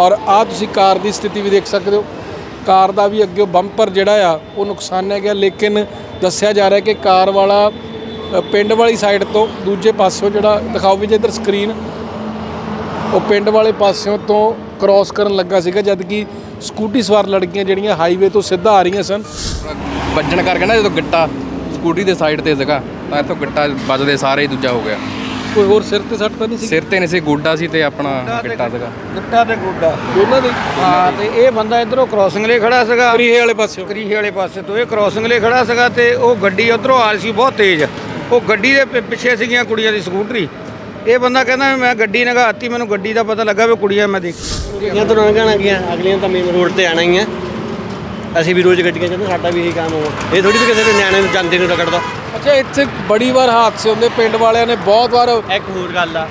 ਔਰ ਆ ਤੁਸੀਂ ਕਾਰ ਦੀ ਸਥਿਤੀ ਵੀ ਦੇਖ ਸਕਦੇ ਹੋ। ਕਾਰ ਦਾ ਵੀ ਅੱਗੇ ਬੰਪਰ ਜਿਹੜਾ ਆ, ਉਹ ਨੁਕਸਾਨਿਆ ਗਿਆ। ਲੇਕਿਨ ਦੱਸਿਆ ਜਾ ਰਿਹਾ ਕਿ ਕਾਰ ਵਾਲਾ ਪਿੰਡ ਵਾਲੀ ਸਾਈਡ ਤੋਂ ਦੂਜੇ ਪਾਸਿਓਂ ਜਿਹੜਾ, ਦਿਖਾਓ ਵੀ ਜੇ ਇੱਧਰ ਸਕਰੀਨ ਉਹ ਪਿੰਡ ਵਾਲੇ ਪਾਸਿਓਂ ਤੋਂ ਕ੍ਰਾਸ ਕਰਨ ਲੱਗਾ ਸੀਗਾ, ਜਦ ਕਿ ਸਕੂਟੀ ਸਵਾਰ ਲੜਕੀਆਂ ਜਿਹੜੀਆਂ ਹਾਈਵੇ ਤੋਂ ਸਿੱਧਾ ਆ ਰਹੀਆਂ ਸਨ। ਵੱਜਣ ਕਰਕੇ ਨਾ ਜਦੋਂ ਗਿੱਟਾ ਸਕੂਟੀ ਦੇ ਸਾਈਡ ਤੇ ਸੀਗਾ, ਤਾਂ ਇੱਥੋਂ ਗਿੱਟਾ ਵੱਜਦੇ ਸਾਰੇ ਹੀ ਦੂਜਾ ਹੋ ਗਿਆ। ਕੋਈ ਹੋਰ ਸਿਰ ਤੇ ਸੱਟ ਤਾਂ ਨਹੀਂ ਸੀ? ਸਿਰ ਤੇ ਨਹੀਂ ਸੀ ਗੋਡਾ ਸੀ ਤੇ ਆਪਣਾ ਗਿੱਟਾ ਸੀਗਾ। ਗਿੱਟਾ ਤੇ ਗੋਡਾ। ਦੋਨਾਂ ਦੇ? ਹਾਂ ਤੇ ਇਹ ਬੰਦਾ ਇਧਰੋਂ ਕ੍ਰਾਸਿੰਗ ਲਈ ਖੜਾ ਸੀਗਾ। ਕਰੀਏ ਵਾਲੇ ਪਾਸਿਓਂ। ਕਰੀਹੇ ਵਾਲੇ ਪਾਸੇ ਤੋਂ ਇਹ ਕ੍ਰਾਸਿੰਗ ਲਈ ਖੜਾ ਸੀਗਾ ਤੇ ਉਹ ਗੱਡੀ ਉਧਰੋਂ ਆ ਰਹੀ ਸੀ ਬਹੁਤ ਤੇਜ਼। ਉਹ ਗੱਡੀ ਦੇ ਪਿ- ਪਿੱਛੇ ਸੀਗੀਆਂ ਕੁੜੀਆਂ ਦੀ ਸਕੂਟਰੀ। ਇਹ ਬੰਦਾ ਕਹਿੰਦਾ ਵੀ ਮੈਂ ਗੱਡੀ ਨਗਾਤੀ ਮੈਨੂੰ ਗੱਡੀ ਦਾ ਪਤਾ ਲੱਗਾ ਵੀ ਕੁੜੀਆਂ ਮੈਂ ਦੇਖ ਗੱਡੀਆਂ ਤੋਂ ਲੰਘਣਾ ਗਿਆ ਅਗਲੀਆਂ ਤਾਂ ਮੇਨ ਰੋਡ ਤੇ ਆਣਾ ਹੀ ਆ। ਅਸੀਂ ਵੀ ਰੋਜ਼ ਗੱਡੀਆਂ ਚੱਲਦੇ ਸਾਡਾ ਵੀ ਇਹੀ ਕੰਮ ਹੋਆ ਇਹ ਥੋੜੀ ਵੀ ਕਿਸੇ ਦੇ ਨਿਆਣੇ ਨੂੰ ਜਾਂਦੇ ਨੂੰ ਰਗੜਦਾ। ਅੱਛਾ ਇੱਥੇ ਬੜੀ ਵਾਰ ਹਾਦਸੇ ਹੁੰਦੇ ਪਿੰਡ ਵਾਲਿਆਂ ਨੇ ਬਹੁਤ ਵਾਰ ਇੱਕ ਹੋਰ ਗੱਲ ਆ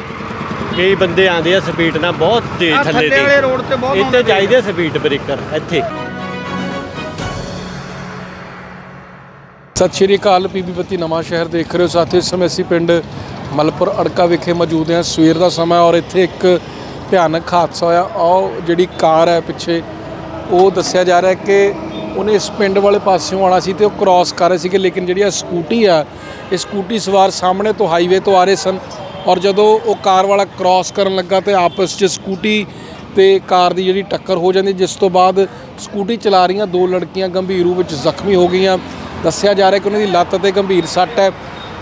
ਕਈ ਬੰਦੇ ਆਂਦੇ ਆ ਸਪੀਡ ਨਾਲ ਬਹੁਤ ਤੇਜ਼ ਆਹ ਥੱਲੇ ਥੱਲੇ ਵਾਲੇ ਤੇ। ਰੋਡ ਤੇ ਬਹੁਤ ਇੱਥੇ ਆਉਂਦੇ ਚਾਹੀਦੇ ਸਪੀਡ ਬ੍ਰੇਕਰ ਇੱਥੇ। ਸਤਿ ਸ਼੍ਰੀ ਅਕਾਲ ਪੀਬੀ ਬੱਤੀ ਨਵਾਂ ਸ਼ਹਿਰ ਦੇਖ ਰਹੇ ਹੋ। ਸਾਥੀਓ ਇਸ ਸਮੇਂ ਅਸੀਂ ਪਿੰਡ ਮਲਪੁਰ ਅੜਕਾ ਵਿਖੇ ਮੌਜੂਦ ਹਾਂ। ਸਵੇਰ ਦਾ ਸਮਾਂ ਔਰ ਇੱਥੇ ਇੱਕ ਭਿਆਨਕ ਹਾਦਸਾ ਹੋਇਆ। ਉਹ ਜਿਹੜੀ ਕਾਰ ਹੈ ਪਿੱਛੇ ਉਹ ਦੱਸਿਆ ਜਾ ਰਿਹਾ ਹੈ ਕਿ ਉਹਨੇ ਇਸ ਪਿੰਡ ਵਾਲੇ ਪਾਸਿਓਂ ਆਉਣਾ ਸੀ ਤੇ ਉਹ ਕ੍ਰਾਸ ਕਰ ਰਹੇ ਸੀਗੇ ਲੇਕਿਨ ਜਿਹੜੀ ਆ ਸਕੂਟੀ ਆ ਇਹ ਸਕੂਟੀ ਸਵਾਰ ਸਾਹਮਣੇ ਤੋਂ ਹਾਈਵੇ ਤੋਂ ਆ ਰਹੇ ਸਨ ਔਰ ਜਦੋਂ ਉਹ ਕਾਰ ਵਾਲਾ ਕ੍ਰਾਸ ਕਰਨ ਲੱਗਾ ਤੇ ਆਪਸ 'ਚ ਸਕੂਟੀ ਤੇ ਕਾਰ ਦੀ ਜਿਹੜੀ ਟੱਕਰ ਹੋ ਜਾਂਦੀ ਜਿਸ ਤੋਂ ਬਾਅਦ ਸਕੂਟੀ ਚਲਾ ਰਹੀਆਂ ਦੋ ਲੜਕੀਆਂ ਗੰਭੀਰ ਰੂਪ ਵਿੱਚ ਜ਼ਖਮੀ ਹੋ ਗਈਆਂ। ਦੱਸਿਆ ਜਾ ਰਿਹਾ ਕਿ ਉਹਨਾਂ ਦੀ ਲੱਤ ਤੇ ਗੰਭੀਰ ਸੱਟ ਹੈ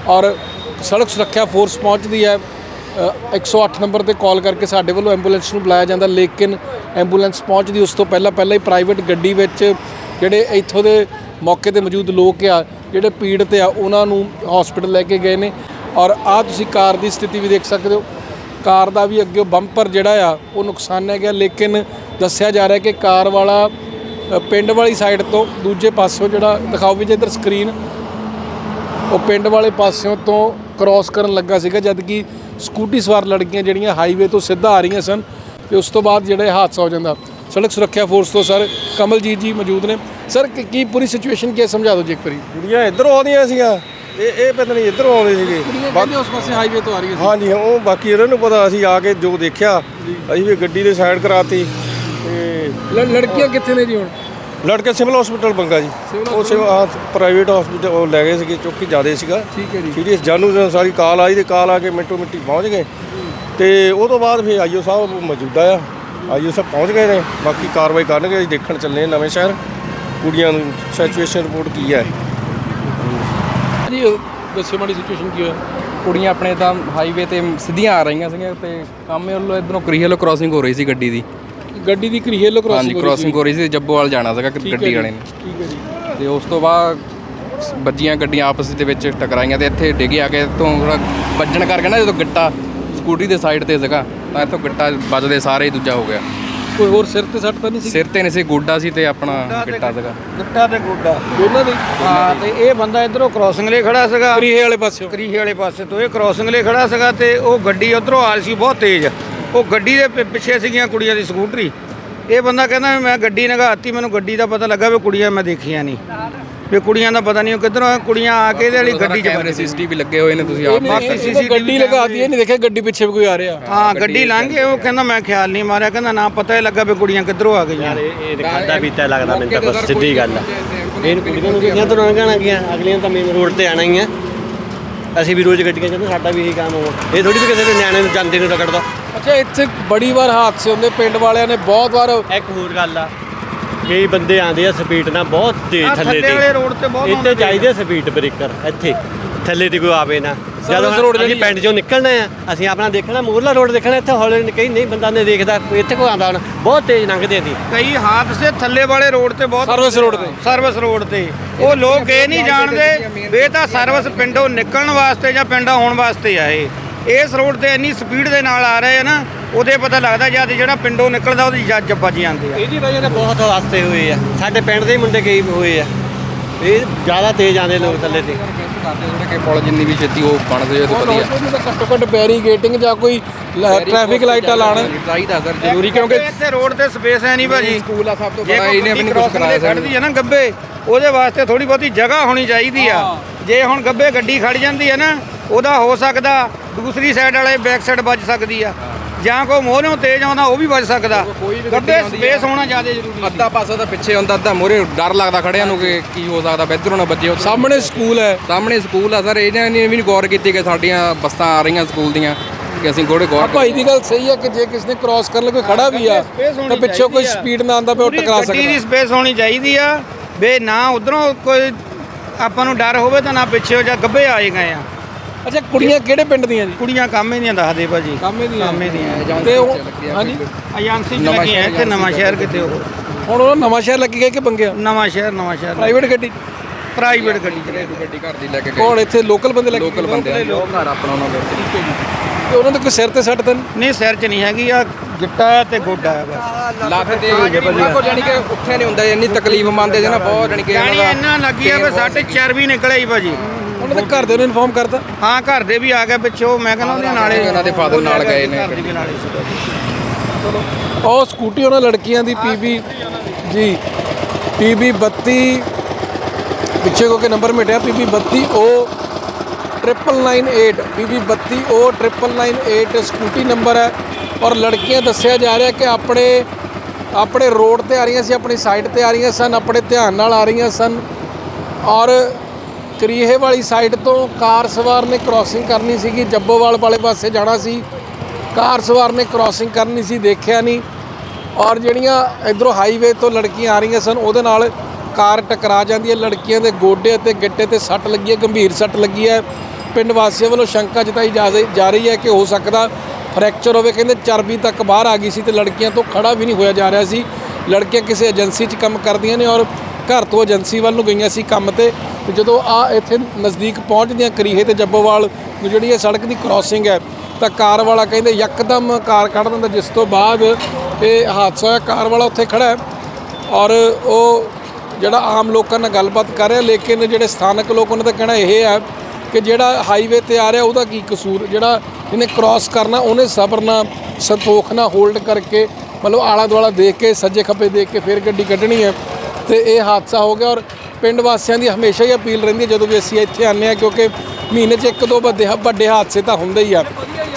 ਔਰ ਸੜਕ ਸੁਰੱਖਿਆ ਫੋਰਸ ਪਹੁੰਚਦੀ ਹੈ। ਅ, 108 ਨੰਬਰ ਤੇ ਕਾਲ ਕਰਕੇ ਸਾਡੇ ਵੱਲੋਂ ਐਂਬੂਲੈਂਸ ਨੂੰ ਬੁਲਾਇਆ ਜਾਂਦਾ ਲੇਕਿਨ ਐਂਬੂਲੈਂਸ ਪਹੁੰਚਦੀ ਉਸ ਤੋਂ ਪਹਿਲਾਂ ਪਹਿਲਾਂ ਹੀ ਪ੍ਰਾਈਵੇਟ ਗੱਡੀ ਵਿੱਚ ਜਿਹੜੇ ਇੱਥੋਂ ਦੇ ਮੌਕੇ ਤੇ ਮੌਜੂਦ ਲੋਕ ਆ, ਜਿਹੜੇ ਪੀੜਤ ਆ, ਉਹਨਾਂ ਨੂੰ ਹਸਪੀਟਲ ਲੈ ਕੇ ਗਏ ਨੇ। ਔਰ ਆ ਤੁਸੀਂ ਕਾਰ ਦੀ ਸਥਿਤੀ ਵੀ ਦੇਖ ਸਕਦੇ ਹੋ। ਕਾਰ ਦਾ ਵੀ ਅੱਗੇ ਬੰਪਰ ਜਿਹੜਾ ਆ, ਉਹ ਨੁਕਸਾਨਿਆ ਗਿਆ ਲੇਕਿਨ ਦੱਸਿਆ ਜਾ ਰਿਹਾ ਕਿ ਕਾਰ ਵਾਲਾ ਪਿੰਡ ਵਾਲੀ ਸਾਈਡ ਤੋਂ ਦੂਜੇ ਪਾਸਿਓਂ ਜਿਹੜਾ, ਦਿਖਾਓ ਵੀ ਜੇ ਇੱਧਰ ਸਕਰੀਨ ਉਹ ਪਿੰਡ ਵਾਲੇ ਪਾਸਿਓਂ ਤੋਂ ਕ੍ਰਾਸ ਕਰਨ ਲੱਗਾ ਸੀਗਾ, ਜਦ ਕਿ ਸਕੂਟੀ ਸਵਾਰ ਲੜਕੀਆਂ ਜਿਹੜੀਆਂ ਹਾਈਵੇ ਤੋਂ ਸਿੱਧਾ ਆ ਰਹੀਆਂ ਸਨ, ਤੇ ਉਸ ਤੋਂ ਬਾਅਦ ਜਿਹੜਾ ਹਾਦਸਾ ਹੋ ਜਾਂਦਾ। ਸੜਕ ਸੁਰੱਖਿਆ ਫੋਰਸ ਤੋਂ ਸਰ ਕਮਲਜੀਤ ਜੀ ਮੌਜੂਦ ਨੇ। ਸਰ ਕੀ- ਕੀ ਪੂਰੀ ਸਿਚੁਏਸ਼ਨ ਕੀ ਹੈ? ਸਮਝਾ ਦਿਓ ਜੀ ਇੱਕ ਵਾਰੀ। ਕੁੜੀਆਂ ਇੱਧਰੋਂ ਆਉਂਦੀਆਂ ਸੀਗੀਆਂ। ਇਹ ਇਹ ਪਤਾ ਨਹੀਂ ਇੱਧਰੋਂ ਆਉਂਦੇ ਸੀਗੇ। ਕਹਿੰਦੇ ਉਸ ਪਾਸੇ ਹਾਈਵੇ ਤੋਂ ਆ ਰਹੀਆਂ ਸੀ। ਹਾਂਜੀ ਉਹ ਬਾਕੀ ਇਹਨਾਂ ਨੂੰ ਪਤਾ ਅਸੀਂ ਆ ਕੇ ਜੋ ਦੇਖਿਆ ਅਸੀਂ ਵੀ ਗੱਡੀ ਦੇ ਸਾਈਡ ਕਰਾਤੀ। ਤੇ ਲੜਕੀਆਂ ਕਿੱਥੇ ਨੇ ਜੀ ਹੁਣ? ਲੜਕੇ ਸਿਵਲ ਹਸਪੀਟਲ ਬੰਗਾ ਜੀ। ਉਹ ਸਿਵਲ ਪ੍ਰਾਈਵੇਟ ਹਸਪੀਟਲ ਉਹ ਲੈ ਗਏ ਸੀਗੇ ਚੌਕੀ ਜ਼ਿਆਦੇ ਸੀਗਾ। ਠੀਕ ਹੈ ਜੀ। ਸੀਰੀਅਸ ਜਾਨੂ ਜਦੋਂ ਸਾਰੀ ਕਾਲ ਆਈ ਤੇ ਕਾਲ ਆ ਕੇ ਮਿੰਟੋ ਮਿੰਟੀ ਪਹੁੰਚ ਗਏ। ਤੇ ਉਹ ਤੋਂ ਬਾਅਦ ਫਿਰ ਆਈਓ ਸਾਹਿਬ ਮੌਜੂਦਾ ਆ। ਆਈਓ ਸਾਹਿਬ ਪਹੁੰਚ ਗਏ ਨੇ ਬਾਕੀ ਕਾਰਵਾਈ ਕਰਨਗੇ ਅਸੀਂ ਦੇਖਣ ਚੱਲੇ ਹਾਂ ਨਵੇਂ ਸ਼ਹਿਰ। ਕੁੜੀਆਂ ਨੂੰ ਸਿਚੁਏਸ਼ਨ ਰਿਪੋਰਟ ਕੀ ਹੈ? ਜੀ ਉਹ ਦੱਸਿਓ ਮਾੜੀ ਸਿਚੁਏਸ਼ਨ ਕੀ ਹੋਇਆ। ਕੁੜੀਆਂ ਆਪਣੇ ਤਾਂ ਹਾਈਵੇ ਤੇ ਸਿੱਧੀਆਂ ਆ ਰਹੀਆਂ ਸੀਗੀਆਂ ਤੇ ਕਾਮੇ ਵੱਲੋਂ ਇਧਰੋਂ ਕਰੀਹੇ ਕ੍ਰਾਸਿੰਗ ਹੋ ਰਹੀ ਸੀ ਗੱਡੀ ਦੀ। ਗੱਡੀ ਦੀ ਕਰੀਹੇਲੋ ਹਾਂਜੀ ਕ੍ਰਾਸਿੰਗ ਕ੍ਰਾਸਿੰਗ ਹੋ ਰਹੀ ਸੀ ਜੱਬੋਵਾਲ ਜਾਣਾ ਸੀਗਾ ਗੱਡੀ ਵਾਲੇ ਨੇ। ਠੀਕ ਹੈ ਜੀ। ਤੇ ਉਸ ਤੋਂ ਬਾਅਦ ਵੱਜੀਆਂ ਗੱਡੀਆਂ ਆਪਸ ਦੇ ਵਿੱਚ ਟਕਰਾਈਆਂ ਤੇ ਇੱਥੇ ਡਿੱਗੇ ਆ ਕੇ ਇੱਥੋਂ ਥੋੜਾ ਵੱਜਣ ਕਰਕੇ ਨਾ ਜਦੋਂ ਗਿੱਟਾ ਸਕੂਟੀ ਦੇ ਸਾਈਡ ਤੇ ਸੀਗਾ। ਤਾਂ ਇੱਥੋਂ ਗਿੱਟਾ ਵੱਜਦੇ ਸਾਰੇ ਹੀ ਦੂਜਾ ਹੋ ਗਿਆ। ਕੋਈ ਹੋਰ ਸਿਰ ਤੇ ਸੱਟ ਤਾਂ ਨਹੀਂ ਸੀ? ਸਿਰ ਤੇ ਨਹੀਂ ਸੀ ਗੋਡਾ ਸੀ ਤੇ ਆਪਣਾ ਗਿੱਟਾ ਸੀਗਾ। ਗਿੱਟਾ ਤੇ ਗੋਡਾ। ਦੋਨਾਂ ਦੇ? ਹਾਂ ਤੇ ਇਹ ਬੰਦਾ ਇਧਰੋਂ ਕ੍ਰਾਸਿੰਗ ਲਈ ਖੜਾ ਸੀਗਾ। ਕਰੀਹੇ ਵਾਲੇ ਪਾਸਿਓਂ। ਕਰੀਹੇ ਵਾਲੇ ਪਾਸੇ ਤੋਂ ਇਹ ਕ੍ਰਾਸਿੰਗ ਲਈ ਖੜਾ ਸੀਗਾ ਤੇ ਉਹ ਗੱਡੀ ਉਧਰੋਂ ਆ ਰਹੀ ਸੀ ਬਹੁਤ ਤੇਜ਼। ਉਹ ਗੱਡੀ ਦੇ ਪਿ- ਪਿੱਛੇ ਸੀਗੀਆਂ ਕੁੜੀਆਂ ਦੀ ਸਕੂਟਰੀ। ਇਹ ਬੰਦਾ ਕਹਿੰਦਾ ਵੀ ਮੈਂ ਗੱਡੀ ਨਗਾਤੀ ਮੈਨੂੰ ਗੱਡੀ ਦਾ ਪਤਾ ਲੱਗਾ ਵੀ ਕੁੜੀਆਂ ਮੈਂ ਦੇਖੀਆਂ ਨਹੀਂ। ਵੀ ਕੁੜੀਆਂ ਦਾ ਪਤਾ ਨਹੀਂ ਉਹ ਕਿੱਧਰੋਂ ਆ, ਕੁੜੀਆਂ ਆ ਕੇ ਇਹਦੇ ਵਾਲੀ ਗੱਡੀ 'ਚ ਕੈਮਰੇ ਸੀਸੀਟੀਵੀ ਲੱਗੇ ਹੋਏ ਨੇ ਤੁਸੀਂ ਆਪ। ਬਾਕੀ CCTV ਗੱਡੀ ਲਗਾਤੀ ਇਹ ਨਹੀਂ ਦੇਖਿਆ ਗੱਡੀ ਪਿੱਛੇ ਵੀ ਕੋਈ ਆ ਰਿਹਾ। ਹਾਂ ਗੱਡੀ ਲੰਘ ਗਏ ਉਹ ਕਹਿੰਦਾ ਮੈਂ ਖਿਆਲ ਨਹੀਂ ਮਾਰਿਆ ਕਹਿੰਦਾ ਨਾ ਪਤਾ ਹੀ ਲੱਗਾ ਵੀ ਕੁੜੀਆਂ ਕਿੱਧਰੋਂ ਆ ਗਈਆਂ। ਯਾਰ ਇਹ ਇਹ ਖਾਦਾ ਪੀਤਾ ਲੱਗਦਾ ਮੈਨੂੰ ਤਾਂ ਬਸ ਸਿੱਧੀ ਗੱਲ ਆ। ਇਹ ਕੁੜੀਆਂ ਨੂੰ ਗੱਡੀਆਂ ਤੋਂ ਲੰਘਣਾ ਗਿਆ ਅਗਲੀਆਂ ਤਾਂ ਮੇਨ ਰੋਡ ਤੇ ਆਣਾ ਹੀ ਆ। ਅਸੀਂ ਵੀ ਰੋਜ਼ ਗੱਡੀਆਂ ਚੱਲਦੇ ਸਾਡਾ ਵੀ ਇਹੀ ਕੰਮ ਹੋਆ ਇਹ ਥੋੜੀ ਵੀ ਕਿਸੇ ਦੇ ਨਿਆਣੇ ਨੂੰ ਜਾਂਦੇ ਨੂੰ ਰਗੜਦਾ। ਅੱਛਾ ਇੱਥੇ ਬੜੀ ਵਾਰ ਹਾਦਸੇ ਹੁੰਦੇ ਪਿੰਡ ਵਾਲਿਆਂ ਨੇ ਬਹੁਤ ਵਾਰ ਇੱਕ ਹੋਰ ਗੱਲ ਆ ਕਈ ਬੰਦੇ ਆਂਦੇ ਆ ਸਪੀਡ ਨਾਲ ਬਹੁਤ ਤੇਜ਼ ਥੱਲੇ ਥੱਲੇ ਵਾਲੇ ਰੋਡ ਤੇ ਬਹੁਤ ਇੱਥੇ ਆਉਂਦੇ ਚਾਹੀਦੇ ਸਪੀਡ ਬ੍ਰੇਕਰ ਇੱਥੇ। ਥੱਲੇ ਤੇ ਕੋਈ ਆਵੇ ਨਾ। ਜਦੋਂ ਅਸੀਂ ਜਿਹੜੀ ਪਿੰਡ ਚੋਂ ਨਿਕਲਣਾ ਆ ਅਸੀਂ ਆਪਣਾ ਦੇਖਣਾ ਮੂਰਲਾ ਰੋਡ ਦੇਖਣਾ ਇੱਥੇ ਹੌਲੇ ਕਈ ਨਹੀਂ ਬੰਦਾ ਨੇ ਦੇਖਦਾ ਕੋਈ ਇੱਥੇ ਕੋਈ ਆਉਂਦਾ ਹੁਣ ਬਹੁਤ ਤੇਜ਼ ਲੰਘਦੇ ਸੀ। ਕਈ ਹਾਦਸੇ ਥੱਲੇ ਵਾਲੇ ਰੋਡ ਤੇ ਬਹੁਤ ਸਰਵਿਸ ਰੋਡ ਤੇ। ਸਰਵਿਸ ਰੋਡ ਤੇ। ਉਹ ਲੋਕ ਇਹ ਨਹੀਂ ਜਾਣਦੇ ਵੀ ਇਹ ਤਾਂ ਸਰਵਿਸ ਪਿੰਡੋਂ ਨਿਕਲਣ ਵਾਸਤੇ ਜਾਂ ਪਿੰਡੋਂ ਆਉਣ ਵਾਸਤੇ ਆ ਇਹ। ਇਸ ਰੋਡ ਤੇ ਇੰਨੀ ਸਪੀਡ ਦੇ ਨਾਲ ਆ ਰਹੇ ਆ ਨਾ ਉਹਦੇ ਪਤਾ ਲੱਗਦਾ ਜਦ ਜਿਹੜਾ ਪਿੰਡੋਂ ਨਿਕਲਦਾ ਉਹਦੀ ਜੱਜ ਵੱਜ ਜਾਂਦੇ ਆ। ਇਹਦੀ ਵਜ੍ਹਾ ਨਾਲ ਬਹੁਤ ਹਾਦਸੇ ਹੋਏ ਆ। ਸਾਡੇ ਪਿੰਡ ਦੇ ਹੀ ਮੁੰਡੇ ਕਈ ਹੋਏ ਆ। ਇਹ ਜ਼ਿਆਦਾ ਤੇਜ਼ ਆਉਂਦੇ ਲੋਕ ਥੱਲੇ ਤੇ। ਥੋੜੇ ਕਿ ਪੁਲ ਜਿੰਨੀ ਵੀ ਛੇਤੀ ਉਹ ਬਣ ਜਾਏ ਤੇ ਵਧੀਆ ਘੱਟੋ ਘੱਟ ਬੈਰੀਗੇਟਿੰਗ ਜਾਂ ਕੋਈ ਟ੍ਰੈਫਿਕ ਲਾਈਟਾਂ ਲਾਣ ਚਾਹੀਦਾ ਸਰ ਜ਼ਰੂਰੀ ਕਿਉਂਕਿ ਇੱਥੇ ਰੋਡ ਤੇ ਸਪੇਸ ਹੈ ਨਹੀਂ ਭਾਜੀ। ਸਕੂਲ ਆ ਸਭ ਤੋਂ ਬੜਾ ਇਹਨੇ ਵੀ ਨਹੀਂ ਕੁਝ ਕਰਾਇਆ ਖੜਦੀ ਹੈ ਨਾ ਗੱਬੇ ਉਹਦੇ ਵਾਸਤੇ ਥੋੜੀ ਬਹੁਤੀ ਜਗ੍ਹਾ ਹੋਣੀ ਚਾਹੀਦੀ ਆ। ਜੇ ਹੁਣ ਗੱਬੇ ਗੱਡੀ ਖੜ ਜਾਂਦੀ ਹੈ ਨਾ ਉਹਦਾ ਹੋ ਸਕਦਾ ਦੂਸਰੀ ਸਾਈਡ ਵਾਲੇ ਬੈਕ ਸਾਈਡ ਵੱਜ ਸਕਦੀ ਆ। ਜਾਂ ਕੋਈ ਮੋਹਰਿਓਂ ਤੇਜ਼ ਆਉਂਦਾ ਉਹ ਵੀ ਬਚ ਸਕਦਾ ਗੱਡੀ ਸਪੇਸ। ਹੋਣਾ ਜ਼ਿਆਦਾ ਜ਼ਰੂਰੀ ਸੀ ਅੱਧਾ ਪਾਸਾ ਤਾਂ ਪਿੱਛੇ ਹੁੰਦਾ ਅੱਧਾ ਮੋਰੇ ਡਰ ਲੱਗਦਾ ਖੜਿਆਂ ਨੂੰ ਕਿ ਕੀ ਹੋ ਸਕਦਾ ਇੱਧਰੋਂ ਨਾ ਵੱਜੇ। ਸਾਹਮਣੇ ਸਕੂਲ ਹੈ ਸਾਹਮਣੇ ਸਕੂਲ ਆ ਸਰ ਇਹਨਾਂ ਨੇ ਵੀ ਨਹੀਂ ਗੌਰ ਕੀਤੀ ਕਿ ਸਾਡੀਆਂ ਬੱਸਾਂ ਆ ਰਹੀਆਂ ਸਕੂਲ ਦੀਆਂ ਕਿ ਅਸੀਂ ਗੋੜੇ ਆ ਗੌਰ ਭਾਈ ਦੀ ਗੱਲ ਸਹੀ ਹੈ ਕਿ ਜੇ ਕਿਸੇ ਨੇ ਕ੍ਰਾਸ ਕਰਨ ਲਈ ਕੋਈ ਖੜਾ ਵੀ ਆ ਤਾਂ ਪਿੱਛੋਂ ਕੋਈ ਚਾਹੀਦੀ ਆ। ਸਪੀਡ ਨਾ ਆਂਦਾ ਪਿਆ ਉਹ ਟਕਰਾ ਗੱਡੀ ਦੀ ਸਕਦਾ ਸਪੇਸ ਹੋਣੀ ਚਾਹੀਦੀ ਆ ਵੇ ਨਾ ਉਧਰੋਂ ਕੋਈ ਆਪਾਂ ਨੂੰ ਡਰ ਹੋਵੇ ਤਾਂ ਨਾ ਪਿੱਛੇ ਜਾਂ ਗੱਬੇ ਆਏ ਗਏ ਆ ਅੱਛਾ ਕੁੜੀਆਂ ਕਿਹੜੇ ਪਿੰਡ ਦੀਆਂ ਜੀ? ਕੁੜੀਆਂ ਕੰਮ ਹੀ ਨਹੀਂ ਦੱਸਦੇ ਭਾਜੀ। ਕਾਮੇ ਦੀਆਂ। ਕਾਮੇ ਦੀਆਂ। ਤੇ ਉਹ ਹਾਂਜੀ। ਏਜੰਸੀ ਚ ਲੱਗੀ ਹੈ ਇੱਥੇ ਨਵਾਂ ਸ਼ਹਿਰ ਕਿਤੇ ਉਹ। ਹੁਣ ਉਹ ਨਵਾਂ ਸ਼ਹਿਰ ਲੱਗੀ ਗਏ ਕਿ ਬੰਗਿਆ? ਨਵਾਂ ਸ਼ਹਿਰ ਨਵਾਂ ਸ਼ਹਿਰ। ਪ੍ਰਾਈਵੇਟ ਗੱਡੀ? ਪ੍ਰਾਈਵੇਟ ਗੱਡੀ। ਚ ਗੱਡੀ ਘਰ ਦੀ ਲੈ ਕੇ ਕੌਣ ਇੱਥੇ? ਲੋਕਲ ਬੰਦੇ ਲੱਗੇ ਲੋਕਲ ਬੰਦੇ ਆ ਉਹ ਘਰ ਆਪਣਾ ਉਹਨਾਂ ਦੇ ਤੇ ਉਹਨਾਂ ਦੇ ਕੋਈ ਸਿਰ ਤੇ ਸੱਟ ਤਾਂ ਨਹੀਂ? ਸਿਰ 'ਚ ਨਹੀਂ ਹੈਗੀ। ਆ ਗਿੱਟਾ ਤੇ ਗੋਡਾ ਹੈ ਬਸ। ਲੱਤ ਤੇ ਕੋ ਜਾਨੀ ਕਿ ਉੱਠਿਆ ਨਹੀਂ ਹੁੰਦਾ ਇੰਨੀ ਤਕਲੀਫ ਮੰਨਦੇ ਜੇ ਨਾ ਬਹੁਤ ਜਾਨੀ ਕਿ ਦਾ ਇੰਨਾ ਲੱਗੀ ਆ ਵੀ ਸਾਡੇ ਚਰਬੀ ਨਿਕਲੇ ਹੀ ਭਾਜੀ। ਉਹਨਾਂ ਦੇ ਘਰ ਦੇ ਨੂੰ ਇਨਫੋਰਮ ਕਰਤਾ? ਹਾਂ ਘਰ ਦੇ ਵੀ ਆ ਗਏ ਪਿੱਛੋਂ। ਮੈਂ ਕਹਿੰਦਾ ਉਹਦੇ ਨਾਲੇ ਉਹਨਾਂ ਦੇ father ਨਾਲ ਗਏ ਨੇ। ਘਰ ਦੇ ਵੀ ਨਾਲੇ ਸੀ ਉਹ ਸਕੂਟੀ ਉਹਨਾਂ ਲੜਕੀਆਂ ਦੀ ਪੀਬੀ ਜੀ। ਪੀਬੀ 32 ਪਿੱਛੇ ਕੋ ਕੇ ਨੰਬਰ ਮਿਟਿਆ ਪੀਬੀ 32 ਉਹ 9998 ਪੀਬੀ 32 ਉਹ 9998 ਸਕੂਟੀ ਨੰਬਰ ਹੈ। ਔਰ ਲੜਕੀਆਂ ਦੱਸਿਆ ਜਾ ਰਿਹਾ ਕਿ ਆਪਣੇ ਆਪਣੇ ਰੋਡ ਤੇ ਆ ਰਹੀਆਂ ਸੀ ਆਪਣੀ ਸਾਈਡ ਤੇ ਆ ਰਹੀਆਂ ਸਨ ਆਪਣੇ ਧਿਆਨ ਨਾਲ ਆ ਰਹੀਆਂ ਸਨ। ਔਰ ਕਰੀਹੇ ਵਾਲੀ ਸਾਈਡ ਤੋਂ ਕਾਰ ਸਵਾਰ ਨੇ ਕ੍ਰਾਸਿੰਗ ਕਰਨੀ ਸੀਗੀ। ਜੱਬੋਵਾਲ ਵਾਲੇ ਪਾਸੇ ਜਾਣਾ ਸੀ। ਕਾਰ ਸਵਾਰ ਨੇ ਕ੍ਰਾਸਿੰਗ ਕਰਨੀ ਸੀ, ਦੇਖਿਆ ਨਹੀਂ। ਔਰ ਜਿਹੜੀਆਂ ਇਧਰੋਂ ਹਾਈਵੇ ਤੋਂ ਲੜਕੀਆਂ ਆ ਰਹੀਆਂ ਸਨ, ਉਹਦੇ ਨਾਲ ਕਾਰ ਟਕਰਾ ਜਾਂਦੀ ਹੈ। ਲੜਕੀਆਂ ਦੇ ਗੋਡੇ ਅਤੇ ਗਿੱਟੇ ਤੇ ਸੱਟ ਲੱਗੀ ਹੈ, ਗੰਭੀਰ ਸੱਟ ਲੱਗੀ ਹੈ। ਪਿੰਡ ਵਾਸੀਆਂ ਵੱਲੋਂ ਸ਼ੰਕਾ ਜਤਾਈ ਜਾ ਰਹੀ- ਜਾ ਰਹੀ ਹੈ ਕਿ ਹੋ ਸਕਦਾ ਫ੍ਰੈਕਚਰ ਹੋਵੇ। ਕਹਿੰਦੇ ਚਰਬੀ ਤੱਕ ਬਾਹਰ ਆ ਗਈ ਸੀ ਤੇ ਲੜਕੀਆਂ ਤੋਂ ਖੜਾ ਵੀ ਨਹੀਂ ਹੋਇਆ ਜਾ ਰਿਹਾ ਸੀ। ਲੜਕੀਆਂ ਕਿਸੇ ਏਜੰਸੀ 'ਚ ਕੰਮ ਕਰਦੀਆਂ ਨੇ ਔਰ ਘਰ ਤੋਂ ਏਜੰਸੀ ਵੱਲ ਨੂੰ ਗਈਆਂ ਸੀ ਕੰਮ ਤੇ ਤੇ ਜਦੋਂ ਆ ਇੱਥੇ ਨਜ਼ਦੀਕ ਪਹੁੰਚਦੀਆਂ ਕਰੀਹੇ ਤੇ ਜੱਬੋਵਾਲ ਨੂੰ ਜਿਹੜੀ ਇਹ ਸੜਕ ਦੀ ਕ੍ਰਾਸਿੰਗ ਹੈ, ਤਾਂ ਕਾਰ ਵਾਲਾ ਕਹਿੰਦੇ ਯਕਦਮ ਕਾਰ ਕੱਢ ਦਿੰਦਾ, ਜਿਸ ਤੋਂ ਬਾਅਦ ਇਹ ਹਾਦਸਾ ਹੋਇਆ। ਕਾਰ ਵਾਲਾ ਉੱਥੇ ਖੜਾ ਹੈ ਔਰ ਉਹ ਜਿਹੜਾ ਆਮ ਲੋਕਾਂ ਨਾਲ ਗੱਲਬਾਤ ਕਰ ਰਿਹਾ, ਲੇਕਿਨ ਜਿਹੜੇ ਸਥਾਨਕ ਲੋਕ ਉਹਨਾਂ ਦਾ ਕਹਿਣਾ ਇਹ ਹੈ ਕਿ ਜਿਹੜਾ ਹਾਈਵੇ ਤੇ ਆ ਰਿਹਾ, ਉਹਦਾ ਕੀ ਕਸੂਰ? ਜਿਹੜਾ ਇਹਨੇ ਕ੍ਰਾਸ ਕਰਨਾ, ਉਹਨੇ ਸਬਰ ਨਾਲ, ਸੰਤੋਖ ਨਾਲ ਹੋਲਡ ਕਰਕੇ, ਮਤਲਬ ਆਲਾ ਦੁਆਲਾ ਦੇਖ ਕੇ, ਸੱਜੇ ਖੱਬੇ ਦੇਖ ਕੇ ਫਿਰ ਗੱਡੀ ਕੱਢਣੀ ਹੈ। ਤੇ ਇਹ ਹਾਦਸਾ ਹੋ ਗਿਆ ਔਰ ਪਿੰਡ ਵਾਸੀਆਂ ਦੀ ਹਮੇਸ਼ਾ ਹੀ ਅਪੀਲ ਰਹਿੰਦੀ ਹੈ ਜਦੋਂ ਵੀ ਅਸੀਂ ਇੱਥੇ ਆਉਂਦੇ ਹਾਂ, ਕਿਉਂਕਿ ਮਹੀਨੇ 'ਚ ਇੱਕ ਦੋ ਵੱਡੇ ਵੱਡੇ ਹਾਦਸੇ ਤਾਂ ਹੁੰਦੇ ਹੀ ਆ।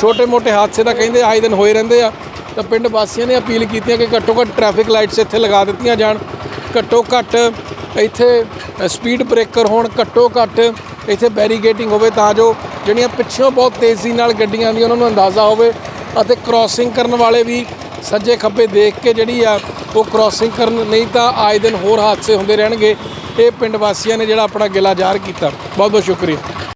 ਛੋਟੇ-ਮੋਟੇ ਹਾਦਸੇ ਤਾਂ ਕਹਿੰਦੇ ਆਏ ਦਿਨ ਹੋਏ ਰਹਿੰਦੇ ਆ। ਤਾਂ ਪਿੰਡ ਵਾਸੀਆਂ ਨੇ ਅਪੀਲ ਕੀਤੀ ਹੈ ਕਿ ਘੱਟੋ ਘੱਟ ਟ੍ਰੈਫਿਕ ਲਾਈਟਸ ਇੱਥੇ ਲਗਾ ਦਿੱਤੀਆਂ ਜਾਣ। ਘੱਟੋ ਘੱਟ ਇੱਥੇ ਸਪੀਡ ਬ੍ਰੇਕਰ ਹੋਣ, ਘੱਟੋ ਘੱਟ ਇੱਥੇ ਬੈਰੀਗੇਟਿੰਗ ਹੋਵੇ ਤਾਂ ਜੋ ਜਿਹੜੀਆਂ ਪਿੱਛੋਂ ਬਹੁਤ ਤੇਜ਼ੀ ਨਾਲ ਗੱਡੀਆਂ ਆਉਂਦੀਆਂ ਉਹਨਾਂ ਨੂੰ ਅੰਦਾਜ਼ਾ ਹੋਵੇ ਅਤੇ ਕ੍ਰਾਸਿੰਗ ਕਰਨ ਵਾਲੇ ਵੀ ਸੱਜੇ ਖੱਬੇ ਦੇਖ ਕੇ ਜਿਹੜੀ ਆ ਉਹ ਕ੍ਰਾਸਿੰਗ ਕਰਨ ਨਹੀਂ ਤਾਂ ਆਏ ਦਿਨ ਹੋਰ ਹਾਦਸੇ ਹੁੰਦੇ ਰਹਿਣਗੇ। ਇਹ ਪਿੰਡ ਵਾਸੀਆਂ ਨੇ ਜਿਹੜਾ ਆਪਣਾ ਗਿਲਾ ਜ਼ਾਹਰ ਕੀਤਾ। ਬਹੁਤ ਬਹੁਤ ਸ਼ੁਕਰੀਆ।